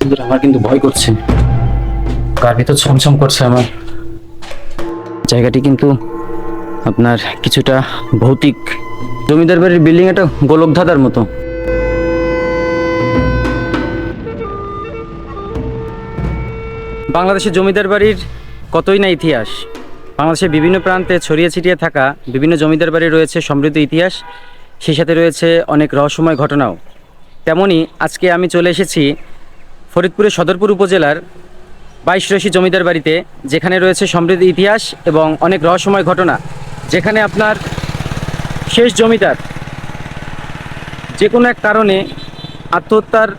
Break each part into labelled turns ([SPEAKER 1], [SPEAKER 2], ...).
[SPEAKER 1] আমার কিন্তু ভয় করছে। কার ভিতর ছমছম করছে আমার। জায়গাটি কিন্তু আপনার কিছুটা ভৌতিক। জমিদার বাড়ির বিল্ডিং একটা গোলকধাঁধার মতো। বাংলাদেশের জমিদার বাড়ির কতই না ইতিহাস। বাংলাদেশের বিভিন্ন প্রান্তে ছড়িয়ে ছিটিয়ে থাকা বিভিন্ন জমিদার বাড়ি রয়েছে সমৃদ্ধ ইতিহাস। সেই সাথে রয়েছে অনেক রহস্যময় ঘটনাও। তেমনি আজকে আমি চলে এসেছি ফরিদপুরের সদরপুর উপজেলার বাইশ রশি জমিদার বাড়িতে, যেখানে রয়েছে সমৃদ্ধ ইতিহাস এবং অনেক রহস্যময় ঘটনা, যেখানে আপনার শেষ জমিদার যে কোনো এক কারণে আত্মহত্যার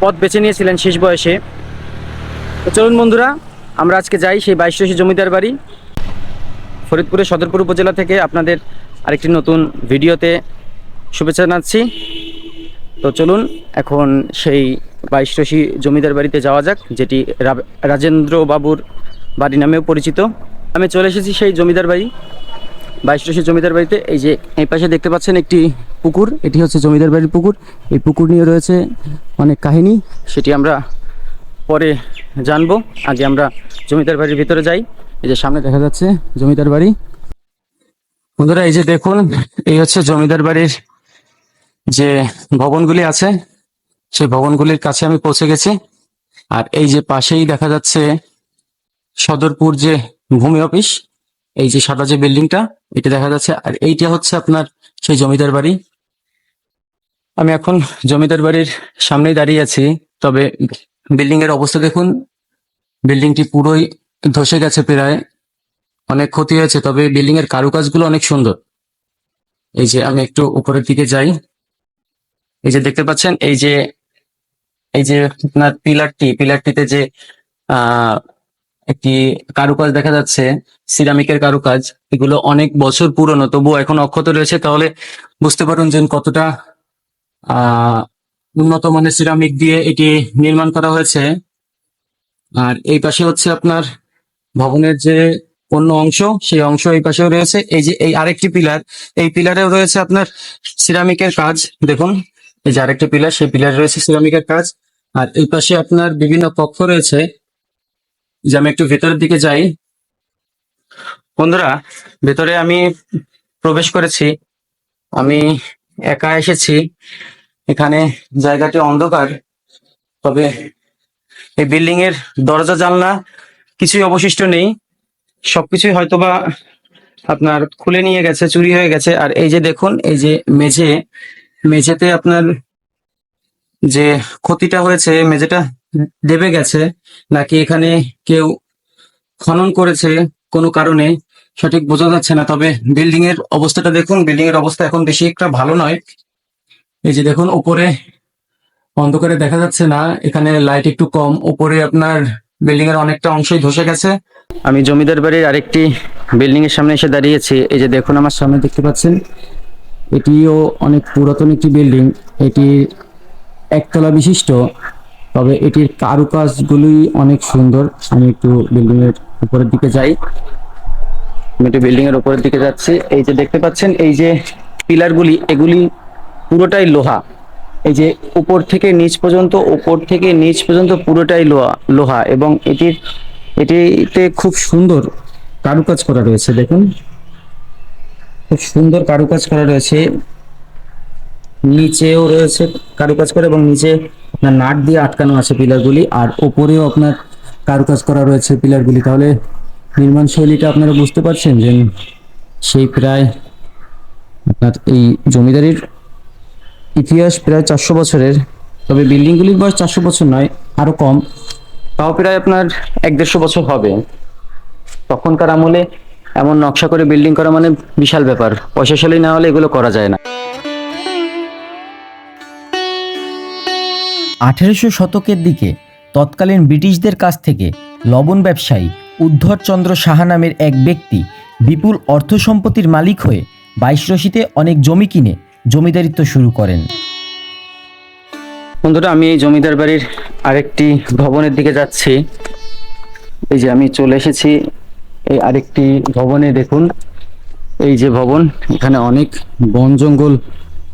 [SPEAKER 1] পথ বেছে নিয়েছিলেন শেষ বয়সে। তো চলুন বন্ধুরা, আমরা আজকে যাই সেই বাইশ রশি জমিদার বাড়ি। ফরিদপুরের সদরপুর উপজেলা থেকে আপনাদের আরেকটি নতুন ভিডিওতে শুভেচ্ছা জানাচ্ছি। তো চলুন, এখন সেই বাইশ রশি জমিদার বাড়িতে যাওয়া যাক, যেটি রাজেন্দ্র বাবুর বাড়ি নামেও পরিচিত। আমি চলে এসেছি সেই জমিদার বাড়ি, বাইশ রশি জমিদার বাড়িতে। এই যে, এই পাশে দেখতে পাচ্ছেন একটি পুকুর, এটি হচ্ছে জমিদার বাড়ির পুকুর। এই পুকুর নিয়ে রয়েছে অনেক কাহিনী, সেটি আমরা পরে জানব। আগে আমরা জমিদার বাড়ির ভিতরে যাই। এই যে, সামনে দেখা যাচ্ছে জমিদার বাড়ি। বন্ধুরা, এই যে দেখুন, এই হচ্ছে জমিদার বাড়ির যে ভবনগুলি আছে সেই ভবনগুলির কাছে আমি পৌঁছে গেছি। আর এই যে পাশেই দেখা যাচ্ছে সদরপুর যে ভূমি অফিস, এই যে সাদা যে বিল্ডিংটা, এটা দেখা যাচ্ছে। আর এইটা হচ্ছে আপনার সেই জমিদার বাড়ি। আমি এখন জমিদার বাড়ির সামনেই দাঁড়িয়ে আছি, তবে বিল্ডিং এর অবস্থা দেখুন। বিল্ডিংটি পুরোই ধসে গেছে প্রায়, অনেক ক্ষতি হয়েছে, তবে বিল্ডিং এর কারুকাজগুলো অনেক সুন্দর। এই যে আমি একটু উপরের দিকে যাই। এই যে দেখতে পাচ্ছেন, এই যে এই যে আপনার পিলারটি, পিলারটিতে যে একটি কারুকাজ দেখা যাচ্ছে, সিরামিকের কারুকাজ, এগুলো অনেক বছর পুরনো, তবুও এখন অক্ষত রয়েছে, তাহলে বুঝতে পারুন যে কতটা উন্নত মানের সিরামিক দিয়ে এটি নির্মাণ করা হয়েছে। আর এই পাশে হচ্ছে আপনার ভবনের যে অন্য অংশ, সেই অংশ এই পাশেও রয়েছে। এই যে, এই আরেকটি পিলার, এই পিলারেও রয়েছে আপনার সিরামিকের কাজ, দেখুন। এই যে আরেকটি পিলার, সেই পিলার রয়েছে সিরামিকের কাজ। আর এই পাশে আপনার বিভিন্ন কক্ষ রয়েছে, যে আমি একটু ভেতরের দিকে যাই। বন্ধুরা, ভেতরে আমি প্রবেশ করেছি। আমি একা এসেছি। এখানে জায়গাটি অন্ধকার। তবে এই বিল্ডিং এর দরজা, জানলা কিছুই অবশিষ্ট নেই। সবকিছুই হয়তোবা আপনার খুলে নিয়ে গেছে, চুরি হয়ে গেছে। আর এই যে দেখুন, এই যে মেঝে মেঝেতে আপনার যে ক্ষতিটা হয়েছে, মেঝেটা দেবে গেছে, নাকি এখানে কেউ খনন করেছে কোনো কারণে, সঠিক বোঝা যাচ্ছে না। তবে বিল্ডিং এর অবস্থাটা দেখুন বিল্ডিং এর অবস্থা এখন বেশি একটা ভালো নয়। এই যে দেখুন, উপরে অন্ধকারে দেখা যাচ্ছে না, এখানে লাইট একটু কম, উপরে আপনার বিল্ডিং এর অনেকটা অংশই ধসে গেছে। আমি জমিদার বাড়ির আরেকটি বিল্ডিং এর সামনে এসে দাঁড়িয়েছি। এই যে দেখুন, আমার সামনে দেখতে পাচ্ছেন এটিও অনেক পুরাতন একটি বিল্ডিং এটি একতলা বিশিষ্ট, তবে এটির কারুকাজগুলি অনেক সুন্দর। আমি একটু বিল্ডিং এর উপরের দিকে যাই। আমি একটু বিল্ডিং এর উপরের দিকে যাচ্ছি। এই যে দেখতে পাচ্ছেন, এই যে পিলারগুলি, এগুলি পুরোটাই লোহা। এই যে উপর থেকে নিচ পর্যন্ত, উপর থেকে নিচ পর্যন্ত পুরোটাই লোহা লোহা। এবং এটির, এটিতে খুব সুন্দর কারুকাজ করা রয়েছে, দেখুন। খুব সুন্দর কারুকাজ করা রয়েছে। নিচেও রয়েছে কারুকাজ করা এবং নিচে আপনার নাট দিয়ে আটকানো আছে পিলারগুলি, আর ওপরেও আপনার কারুকাজ করা রয়েছে পিলারগুলি। তাহলে নির্মাণ শৈলীটা আপনারা বুঝতে পারছেন যে সেই প্রায় আপনার এই জমিদারির ইতিহাস প্রায় চারশো বছরের, তবে বিল্ডিংগুলির বয়স চারশো বছর নয়, আরও কম। তাও প্রায় আপনার এক দেড়শো বছর হবে। তখনকার আমলে এমন নকশা করে বিল্ডিং করা মানে বিশাল ব্যাপার। পয়সাশালী না হলে এগুলো করা যায় না।
[SPEAKER 2] আঠেরোশো শতকের দিকে তৎকালীন ব্রিটিশদের কাছ থেকে লবণ ব্যবসায়ী উদ্ধরচন্দ্র সাহা নামের এক ব্যক্তি বিপুল অর্থ সম্পত্তির মালিক হয়ে বাইশ রশিতে অনেক জমি কিনে জমিদারিত্ব শুরু করেন।
[SPEAKER 1] বন্ধুরা আমি এই জমিদার বাড়ির আরেকটি ভবনের দিকে যাচ্ছি। এই যে আমি চলে এসেছি এই আরেকটি ভবনে দেখুন। এই যে ভবন, এখানে অনেক বন জঙ্গল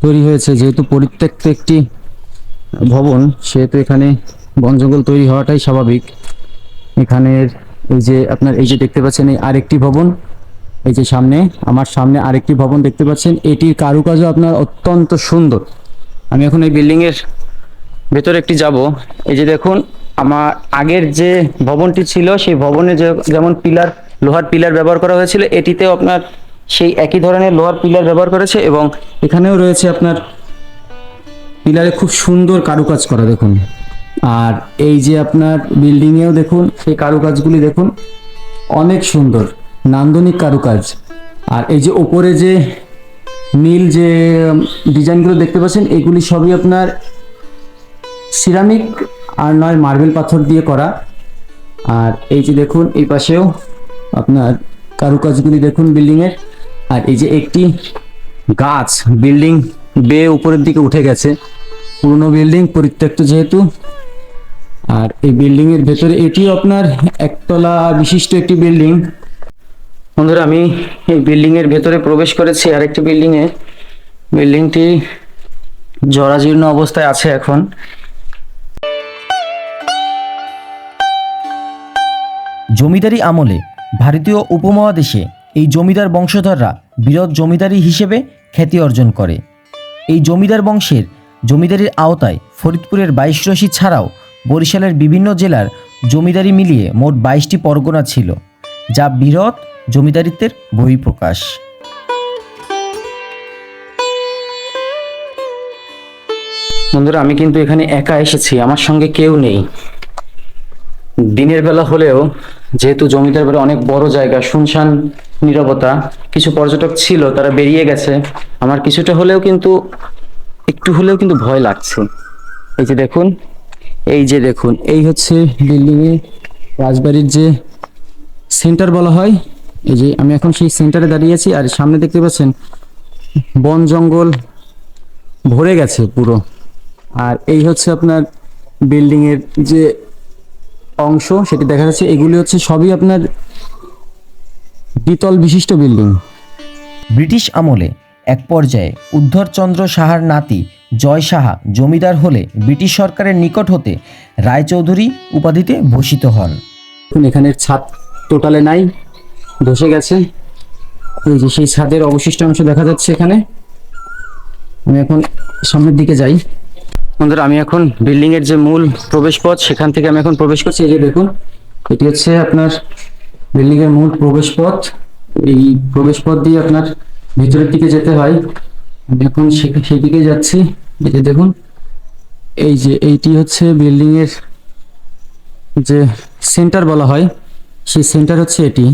[SPEAKER 1] তৈরি হয়েছে। যেহেতু পরিত্যক্ত একটি ভবন, সেহেতু এখানে বন জঙ্গল তৈরি হওয়াটাই স্বাভাবিক। এখানের এই যে আপনার, এই যে দেখতে পাচ্ছেন এই আরেকটি ভবন। এই যে সামনে, আমার সামনে আরেকটি ভবন দেখতে পাচ্ছেন। এটির কারুকাজও আপনার অত্যন্ত সুন্দর। আমি এখন এই বিল্ডিং এর ভেতরে একটি যাব। এই যে দেখুন, আমার আগের যে ভবনটি ছিল, সেই ভবনে যেমন পিলার লোহার পিলার ব্যবহার করা হয়েছিল। এটিতেও আপনার সেই একই ধরনের লোহার পিলার ব্যবহার করেছে এবং এখানেও রয়েছে আপনার পিলারে খুব সুন্দর কারুকাজ করা, দেখুন। আর এই যে আপনার বিল্ডিংয়েও দেখুন, সেই কারুকাজগুলি দেখুন, অনেক সুন্দর, নান্দনিক কারুকাজ। আর এই যে ওপরে যে নীল যে ডিজাইনগুলো দেখতে পাচ্ছেন, এগুলি সবই আপনার সিরামিক আর নয়, মার্বেল পাথর দিয়ে করা। আর এই যে দেখুন, এই পাশেও আপনার কারুকাজগুলি দেখুন বিল্ডিং এর আর এই যে একটি গাছ, বিল্ডিং বেয়ে উপরের দিকে উঠে গেছে। পুরনো বিল্ডিং, পরিত্যক্ত যেহেতু। আর এই বিল্ডিং এর ভেতরে এটিও আপনার একতলা বিশিষ্ট একটি বিল্ডিং। বন্ধুরা, আমি এই বিল্ডিং এর ভেতরে প্রবেশ করেছি, আরেকটি বিল্ডিং এ বিল্ডিংটি জরাজীর্ণ অবস্থায় আছে এখন।
[SPEAKER 2] জমিদারি আমলে ভারতীয় উপমহাদেশে এই জমিদার বংশধররা বৃহৎ জমিদারি হিসেবে খ্যাতি অর্জন করে। এই জমিদার বংশের জমিদারির আওতায় ফরিদপুরের বাইশ রশি ছাড়াও বরিশালের বিভিন্ন জেলার জমিদারি মিলিয়ে মোট বাইশটি পরগনা ছিল, যা বৃহৎ জমিদারিত্বের বহিঃপ্রকাশ।
[SPEAKER 1] বন্ধুরা, আমি কিন্তু এখানে একা এসেছি, আমার সঙ্গে কেউ নেই। দিনের বেলা হলেও যেহেতু জমিদার বাড়ি অনেক বড় জায়গা, শুনশান নীরবতা, কিছু পর্যটক ছিল, তারা বেরিয়ে গেছে। আমার কিছুটা হলেও কিন্তু, একটু হলেও কিন্তু ভয় লাগছে। এই যে দেখুন, এই যে দেখুন, এই হচ্ছে বিল্ডিং এ রাজবাড়ির যে সেন্টার বলা হয়। এই যে আমি এখন সেই সেন্টারে দাঁড়িয়ে আছি, আর সামনে দেখতে পাচ্ছেন, বন জঙ্গল ভরে গেছে পুরো। আর এই হচ্ছে আপনার বিল্ডিং এর যে অংশ সেটি দেখা যাচ্ছে। এগুলি হচ্ছে সবই আপনার দ্বিতল বিশিষ্ট বিল্ডিং।
[SPEAKER 2] ব্রিটিশ আমলে এক পর্যায়ে উদ্ধরচন্দ্র সাহার নাতি জয় সাহা জমিদার হলে ব্রিটিশ সরকারের নিকট হতে রায়চৌধুরী উপাধিতে ভূষিত হন।
[SPEAKER 1] এখন এখানের ছাদ টোটালে নাই ধসে গেছে। এই যে সেই ছাদের অবশিষ্ট অংশ দেখা যাচ্ছে এখানে। আমি এখন সামনের দিকে যাই। বন্ধুরা, আমি এখন বিল্ডিং এর যে মূল প্রবেশ পথ সেখান থেকে আমি এখন প্রবেশ করছি। এই যে দেখুন, এটি হচ্ছে আপনার বিল্ডিং এর মূল প্রবেশ পথ এই প্রবেশ পথ দিয়ে আপনার ভিতরের দিকে যেতে হয়। আমি এখন সেই দিকে যাচ্ছি। এই যে দেখুন, এই যে এইটি হচ্ছে বিল্ডিং এর যে সেন্টার বলা হয়, সেই সেন্টার হচ্ছে এটি।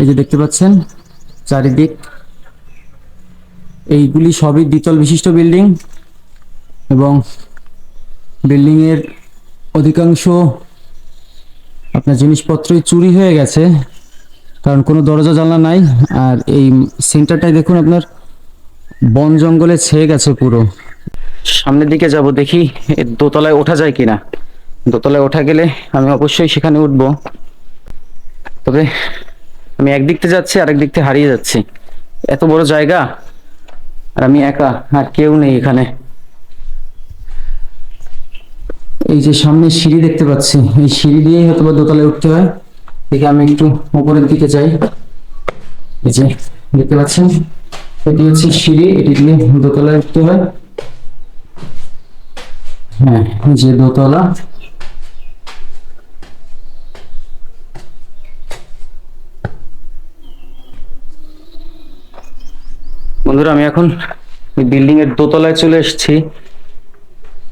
[SPEAKER 1] এই যে দেখতে পাচ্ছেন, চারিদিক। এইগুলি সবই দ্বিতল বিশিষ্ট বিল্ডিং এবং বিল্ডিং এর অধিকাংশ আপনার জিনিসপত্রই চুরি হয়ে গেছে, কারণ কোনো দরজা জানলা নাই। আর এই সেন্টারটাই দেখুন আপনার বন জঙ্গলে ছেয়ে গেছে পুরো। সামনের দিকে যাব দেখি দোতলায় ওঠা যায় কিনা। দোতলায় ওঠা গেলে আমি অবশ্যই সেখানে উঠবো। তবে আমি একদিক থেকে যাচ্ছি, আরেক দিক থেকে হারিয়ে যাচ্ছি। এত বড় জায়গা, আর আমি একা, আর কেউ নেই এখানে। এই যে সামনে সিঁড়ি দেখতে পাচ্ছি, এই সিঁড়ি দিয়েই হয়তো বা দোতলায় উঠতে হয়। দেখে আমি একটু উপরের দিকে যাই। এই যে দেখতে পাচ্ছেন, এটি হচ্ছে সিঁড়ি, এটি দিয়ে দোতলায় উঠতে হয়। হ্যাঁ যে দোতলা। বন্ধুরা, আমি এখন বিল্ডিং এর দোতলায় চলে এসেছি।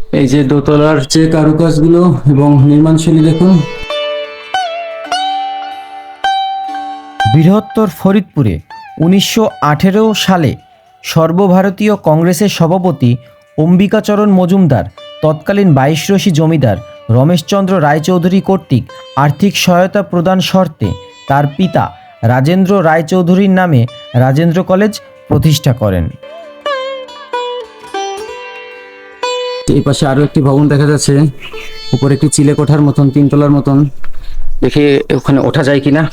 [SPEAKER 1] এই যে দোতলার যে কারুকাজগুলো এবং নির্মাণশৈলী দেখুন।
[SPEAKER 2] বৃহত্তর ফরিদপুরে উনিশশো আঠেরো সালে সর্বভারতীয় কংগ্রেসের সভাপতি অম্বিকাচরণ মজুমদার, তৎকালীন বাইশরশি জমিদার রমেশচন্দ্র রায়চৌধুরী কর্তৃক আর্থিক সহায়তা প্রদান শর্তে তার পিতা রাজেন্দ্র রায়চৌধুরীর নামে রাজেন্দ্র কলেজ প্রতিষ্ঠা করেন।
[SPEAKER 1] এই পাশে আরও একটি ভবন দেখা যাচ্ছে। উপরে একটি চিলে কোঠার মতন তিনতলার মতন। দেখি ওখানে ওঠা যায় কিনা।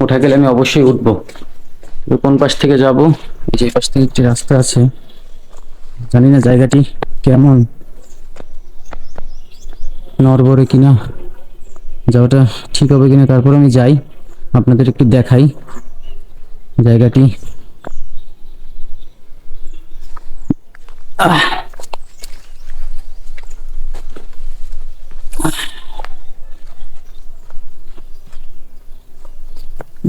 [SPEAKER 1] ওঠা গেলে আমি অবশ্যই উঠবো। কোন পাশ থেকে যাব? এই যে পাশ থেকে একটি রাস্তা আছে। জানি না জায়গাটি কেমন। নরবরে কিনা। যাওয়াটা ঠিক হবে কিনা, তারপর আমি যাই। আপনাদের একটু দেখাই জায়গাটি। আহ।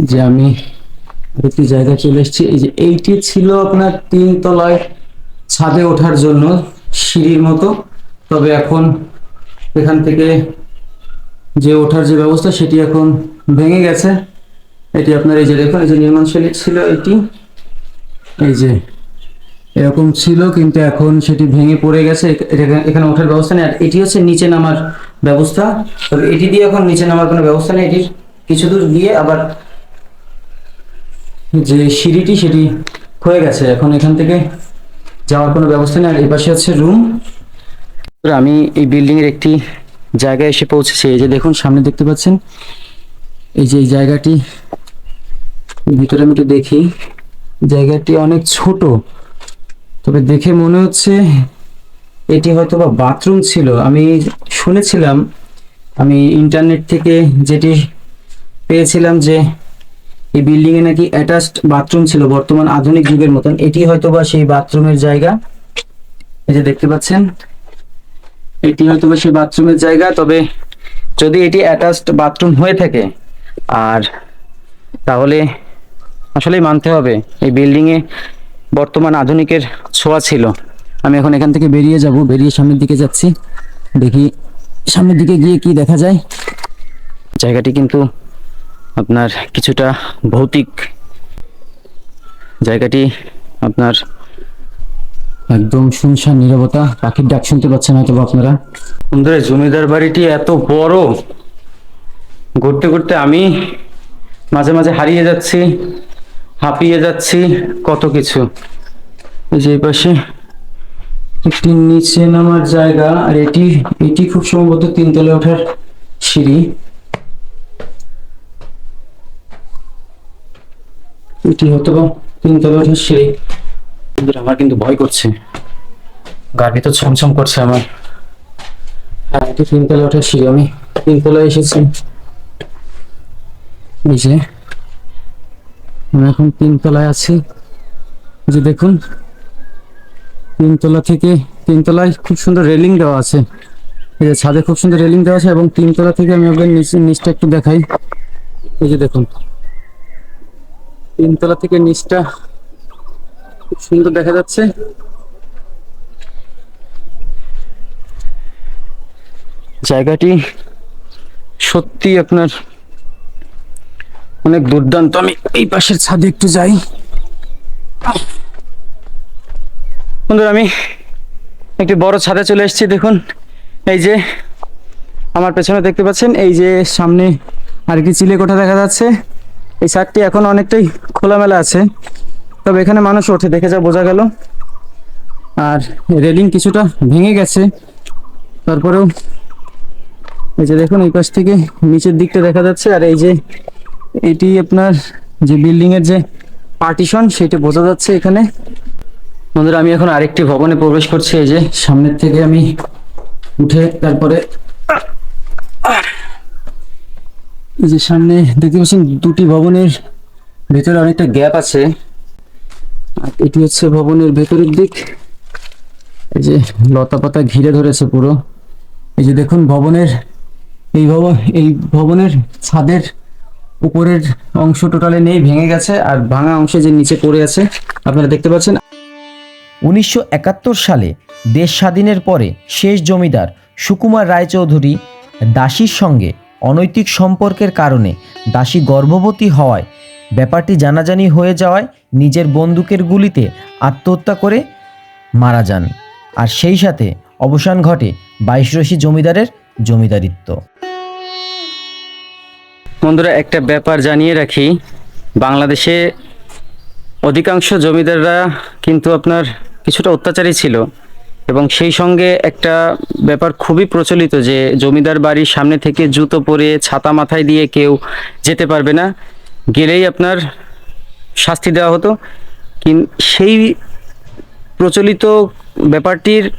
[SPEAKER 1] যে আমি একটি জায়গায় চলে এসেছি। এই যে এইটি ছিল আপনার তিন তলায় ছাদে ওঠার জন্য সিঁড়ির মতো। তবে এখন এখান থেকে যে ওঠার যে ব্যবস্থা, সেটি এখন ভেঙে গেছে। এটি আপনার এই যে দেখুন, এই যে নির্মাণশৈলী ছিল এটি। এই যে এরকম ছিল, কিন্তু এখন সেটি ভেঙে পড়ে গেছে। এখানে ওঠার ব্যবস্থা নেই। আর এটি হচ্ছে নিচে নামার ব্যবস্থা। তবে এটি দিয়ে এখন নিচে নামার কোনো ব্যবস্থা নেই। এটির কিছু দূর গিয়ে আবার যে সিঁড়িটি, সেটি হয়ে গেছে। এখন এখান থেকে যাওয়ার কোনো ব্যবস্থা নেই। আর এই পাশে হচ্ছে রুম আমি এই বিল্ডিং এর একটি জায়গায় এসে পৌঁছেছি। এই যে দেখুন, সামনে দেখতে পাচ্ছেন? এই যে জায়গাটি ভিতরে আমি একটু দেখি। জায়গাটি অনেক ছোট। তবে দেখে মনে হচ্ছে এটি হয়তো বা বাথরুম ছিল। আমি শুনেছিলাম, আমি ইন্টারনেট থেকে যেটি পেয়েছিলাম যে এই বিল্ডিং এ নাকি অ্যাটাচড বাথরুম ছিল বর্তমান আধুনিক যুগের মতন। এটি হয়তো বা সেই বাথরুমের জায়গা। এই যে দেখতে পাচ্ছেন, এটি হয়তো বা সেই বাথরুমের জায়গা। তবে যদি এটি অ্যাটাচড বাথরুম হয়ে থাকে, আর তাহলে আসলেই মানতে হবে, এই বিল্ডিং এ বর্তমান আধুনিকের ছোঁয়া ছিল। আমি এখন এখান থেকে বেরিয়ে যাব, বেরিয়ে সামনের দিকে যাচ্ছি। দেখি সামনের দিকে গিয়ে কি দেখা যায়। জায়গাটি কিন্তু আপনার কিছুটা ভৌতিক। জায়গাটি আপনার একদম শুনশান নীরবতা। পাখির ডাক শুনতে পাচ্ছেন হয়তো আপনারা। বন্ধুরা, জমিদার বাড়িটি এত বড়। ঘুরতে ঘুরতে আমি মাঝে মাঝে হারিয়ে যাচ্ছি, হাঁপিয়ে যাচ্ছি, কত কিছু। যে পাশে একটি নিচে নামার জায়গা আর এটি এটি খুব সম্ভবত তিনতলে ওঠার সিঁড়ি। এটি হয়তো বা তিনতলা ওঠার সিঁড়ি। আমার কিন্তু ভয় করছে। গার ভিতর ছমছম করছে আমার। হ্যাঁ এটি তিনতলা ওঠার সিঁড়ি। আমি তিনতলায় এসেছি। যে আমি এখন তিনতলায় আছি। যে দেখুন তিনতলা থেকে তিনতলায় খুব সুন্দর রেলিং দেওয়া আছে। এই যে ছাদে খুব সুন্দর রেলিং দেওয়া আছে এবং তিনতলা থেকে আমি আপনাদের নিচে, নিচটা একটু দেখাই। এই যে দেখুন। তিনতলা থেকে নিচটা খুব সুন্দর দেখা যাচ্ছে। জায়গাটি সত্যি আপনার অনেক দুর্দান্ত। আমি এই পাশের ছাদে একটু যাই আহ! বন্ধুরা, আমি একটি বড় ছাদে চলে এসেছি, দেখুন। এই যে আমার পেছনে দেখতে পাচ্ছেন, এই যে সামনে আর কি চিলে কোঠা দেখা যাচ্ছে। এই ছাদটি এখন অনেকটাই খোলামেলা আছে, তবে এখানে মানুষ ওঠে, দেখে যা বোঝা গেল। আর রেলিং কিছুটা ভেঙে গেছে, তারপরেও এই যে দেখুন, এই পাশ থেকে নিচের দিকটা দেখা যাচ্ছে, আর এই যে এটি আপনার যে বিল্ডিং এর যে পার্টিশন, সেটা বোঝা যাচ্ছে এখানে। বন্ধুরা, আমি এখন আরেকটি ভবনে প্রবেশ করছি। এই যে, সামনের থেকে আমি উঠে তারপরে এই যে সামনে দেখতে পাচ্ছেন দুটি ভবনের ভেতরে অনেকটা গ্যাপ আছে। আর এটি হচ্ছে ভবনের ভেতরের দিক। এই যে লতা পাতা ঘিরে ধরেছে পুরো। এই যে দেখুন, ভবনের এই ভবন এই ভবনের ছাদের উপরের অংশ টোটালে নেই, ভেঙে গেছে। আর ভাঙা অংশে যে নিচে পড়ে আছে, আপনারা দেখতে পাচ্ছেন।
[SPEAKER 2] উনিশশো একাত্তর সালে দেশ স্বাধীনের পরে শেষ জমিদার সুকুমার রায়চৌধুরী দাসীর সঙ্গে অনৈতিক সম্পর্কের কারণে দাসী গর্ভবতী হওয়ায় ব্যাপারটি জানাজানি হয়ে যাওয়ায় নিজের বন্দুকের গুলিতে আত্মহত্যা করে মারা যান। আর সেই সাথে অবসান ঘটে বাইশরশি জমিদারের জমিদারিত্ব।
[SPEAKER 1] বন্ধুরা, একটা ব্যাপার জানিয়ে রাখি। বাংলাদেশে অধিকাংশ জমিদাররা কিন্তু আপনার কিছুটা অত্যাচারী ছিল এবং সেই সঙ্গে একটা ব্যাপার খুবই প্রচলিত যে জমিদার বাড়ির সামনে থেকে জুতো পরে ছাতা মাথায় দিয়ে কেউ যেতে পারবে না, গেলেই আপনার শাস্তি দেওয়া হতো। কিন, সেই প্রচলিত ব্যাপারটির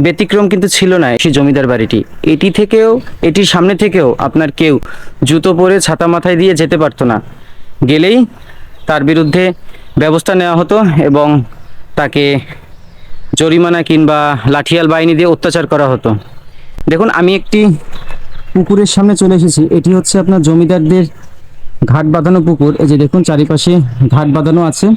[SPEAKER 1] ব্যতিক্রম কিন্তু ছিল না সেই জমিদার বাড়িটি। এটি থেকেও, এটির সামনে থেকেও আপনার কেউ জুতো পরে ছাতা মাথায় দিয়ে যেতে পারতো না। গেলেই তার বিরুদ্ধে ব্যবস্থা নেওয়া হতো এবং তাকে জরিমানা কিংবা লাঠিয়াল বাহিনী দিয়ে অত্যাচার করা হতো। দেখুন, আমি একটি পুকুরের সামনে চলে এসেছি। এটি হচ্ছে আপনার জমিদারদের ঘাট বাঁধানো পুকুর। এই যে দেখুন, চারিপাশে ঘাট বাঁধানো আছে।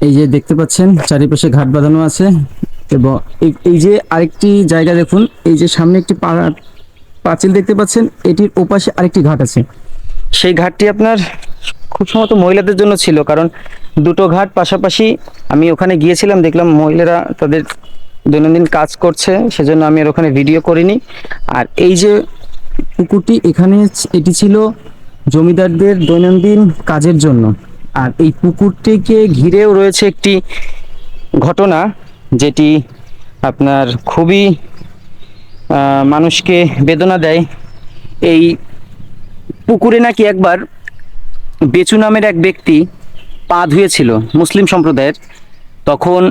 [SPEAKER 1] এই যে দেখতে পাচ্ছেন, চারিপাশে ঘাট বাঁধানো আছে এবং এই- যে আরেকটি জায়গা দেখুন, এই যে সামনে একটি পাঁচিল দেখতে পাচ্ছেন, এটির ওপাশে আরেকটি ঘাট আছে। সেই ঘাটটি আপনার খুব সম্ভবত মহিলাদের জন্য ছিল, কারণ দুটো ঘাট পাশাপাশি আমি ওখানে গিয়েছিলাম, দেখলাম মহিলারা তাদের দৈনন্দিন কাজ করছে, সেজন্য আমি আর ওখানে ভিডিও করিনি। আর এই যে পুকুরটি, এখানে এটি ছিল জমিদারদের দৈনন্দিন কাজের জন্য। আর এই পুকুরটিকে ঘিরেও রয়েছে একটি ঘটনা, যেটি আপনার খুবই মানুষকে বেদনা দেয়। এই পুকুরে নাকি একবার বেচু নামের এক ব্যক্তি পা ধুয়েছিল মুসলিম সম্প্রদায়ের। তখন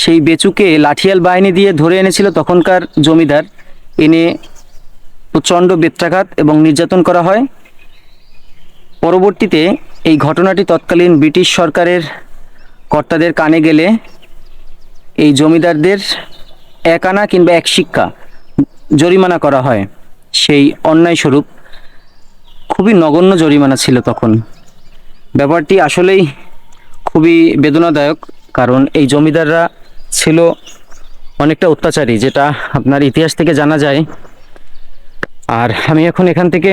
[SPEAKER 1] সেই বেচুকে লাঠিয়াল বাহিনী দিয়ে ধরে এনেছিল তখনকার জমিদার। এনে প্রচণ্ড বেত্রাঘাত এবং নির্যাতন করা হয়। পরবর্তীতে এই ঘটনাটি তৎকালীন ব্রিটিশ সরকারের কর্তাদের কানে গেলে এই জমিদারদের এক আনা কিংবা এক শিক্ষা জরিমানা করা হয়। সেই অন্যায় স্বরূপ খুবই নগণ্য জরিমানা ছিল তখন। ব্যাপারটি আসলেই খুবই বেদনাদায়ক, কারণ এই জমিদাররা ছিল অনেকটা অত্যাচারী, যেটা আপনার ইতিহাস থেকে জানা যায়। আর আমি এখন এখান থেকে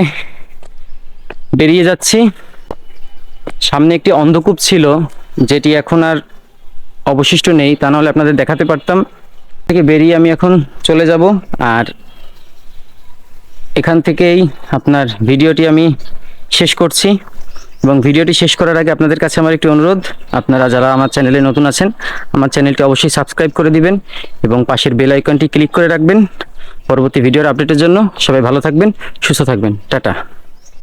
[SPEAKER 1] বেরিয়ে যাচ্ছি। সামনে একটি অন্ধকূপ ছিল, যেটি এখন আর অবশিষ্ট নেই, তা নাহলে আপনাদের দেখাতে পারতাম। থেকে বেরিয়ে আমি এখন চলে যাব, আর এখান থেকেই আপনার ভিডিওটি আমি শেষ করছি এবং ভিডিওটি শেষ করার আগে আপনাদের কাছে আমার একটি অনুরোধ। আপনারা যারা আমার চ্যানেলে নতুন আছেন, আমার চ্যানেলটি অবশ্যই সাবস্ক্রাইব করে দিবেন এবং পাশের বেল আইকনটি ক্লিক করে রাখবেন। পরবর্তী ভিডিওর আপডেটের জন্য সবাই ভালো থাকবেন, সুস্থ থাকবেন। টাটা।